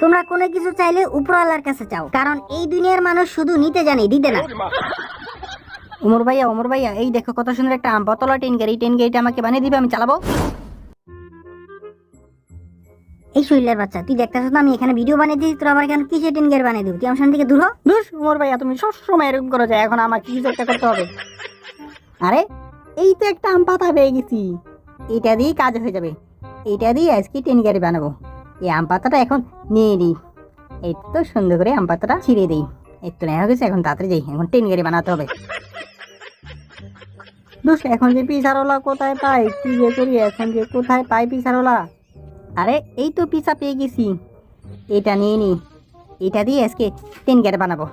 তোমরা কোনো কিছু চাইলে উপরওয়ালার কাছে চাও কারণ এই দুনিয়ার মানুষ শুধু নিতে জানে দিতে না। উমর ভাইয়া উমর ভাইয়া এই দেখো কত সুন্দর একটা আম বোতলা টেন গাড়ি টেন গাড়িটা আমাকে বানিয়ে দিবে আমি চালাবো। এই শৈলের বাচ্চা তুই দেখতেছ না আমি এখানে ভিডিও বানিয়ে দিয়েছি তোর আবার কেন কিসে টিন গের বানিয়ে দিব? তুই আমার সামনে থেকে দূর হ। ধুস উমর ভাইয়া তুমি সবসময় এরকম করো যায় এখন আমার কিছু একটা করতে হবে। আরে এই তো একটা আম পাতা পেয়ে গেছি। এটা দিয়েই কাজ হয়ে যাবে। এটা দিয়ে আজকে টেন গাড়ি বানাবো। এই আম পাতাটা এখন নিয়ে নিই এই তো সুন্দর করে আম পাতাটা ছিঁড়ে দিই। এই তো নেওয়া গেছে এখন তাড়াতাড়ি যাই, এখন টেন গাড়ি বানাতে হবে। দুস এখন যে পিসারওয়ালা কোথায় পাই? কি যে করি, এখন যে কোথায় পাই পিসারওয়ালা আরে, এই তো পিসা পেয়ে গেছি। এটা নিয়ে নিই এটা দিয়ে আজকে টেন গাড়ি বানাবো।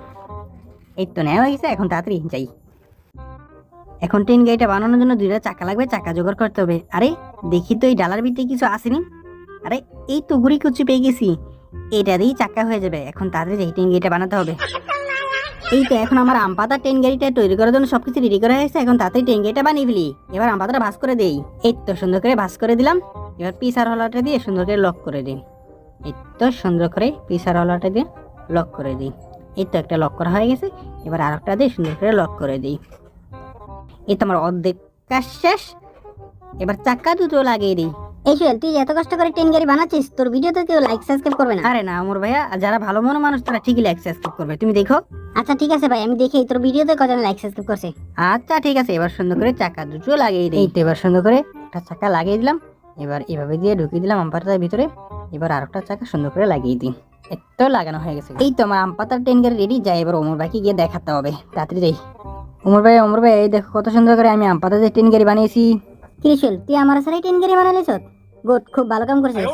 এই তো নেওয়া হয়ে গেছে এখন তাড়াতাড়ি যাই। এখন টেন গাড়িটা বানানোর জন্য দুইটা চাকা লাগবে, চাকা জোগাড় করতে হবে। আরে, দেখি তো এই ডালার ভিতরে কিছু আসেনি। আরে, এই তো গুড়ি কুচি পেয়ে গেছি। এটা দিয়েই চাকা হয়ে যাবে। এখন যাই টেন গাড়িটা বানাতে হবে। এই তো এখন আমার আম পাতা টেন গাড়িটা তৈরি করার জন্য সবকিছু রেডি করা হয়েছে। এখন তাড়াতাড়ি টেন গাড়িটা বানিয়ে ফেলি। এবার আম পাতাটা ভাস করে দেই। এই তো সুন্দর করে ভাস করে দিলাম। এবার পিসার হলাটা দিয়ে সুন্দর করে লক করে দিই। এই তো সুন্দর করে পিসার হলাটা দিয়ে লক করে দিই। এই তো একটা লক করা হয়ে গেছে। এবার আর একটা দিয়ে সুন্দর করে লক করে দিই। এই তো আমার অর্ধেক কাজ শেষ। এবার চাক্কা দুটো লাগিয়ে দিই। এই শৈল তুই এত কষ্ট করে টেন গাড়ি বানাচ্ছিস তোর ভিডিওতে কেউ লাইক সাবস্ক্রাইব করবে না। আরে না আমার ভাইয়া যারা ভালো মনে মানুষ তারা ঠিকই লাইক সাবস্ক্রাইব করবে। তুমি দেখো। আচ্ছা ঠিক আছে ভাই আমি দেখি তোর ভিডিওতে কজন লাইক সাবস্ক্রাইব করছে। আচ্ছা ঠিক আছে এবার সুন্দর করে চাকা দুটো লাগিয়ে দিই। এবার সুন্দর করে একটা চাকা লাগিয়ে দিলাম। এবার এভাবে দিয়ে ঢুকিয়ে দিলাম আম ভিতরে। এবার আরেকটা চাকা সুন্দর করে লাগিয়ে দিই। এত লাগানো হয়ে গেছে। এই তো আমার আম পাতার টেন গাড়ি রেডি যাই এবার ওমর ভাইকে গিয়ে দেখাতে হবে। তাড়াতাড়ি যাই। ওমর ভাই ওমর ভাই এই দেখো কত সুন্দর করে আমি আম পাতার টেন গাড়ি বানিয়েছি। কি তুই আমার সাথে টেন গাড়ি বানালিস গুড খুব ভালো কাম করছিস।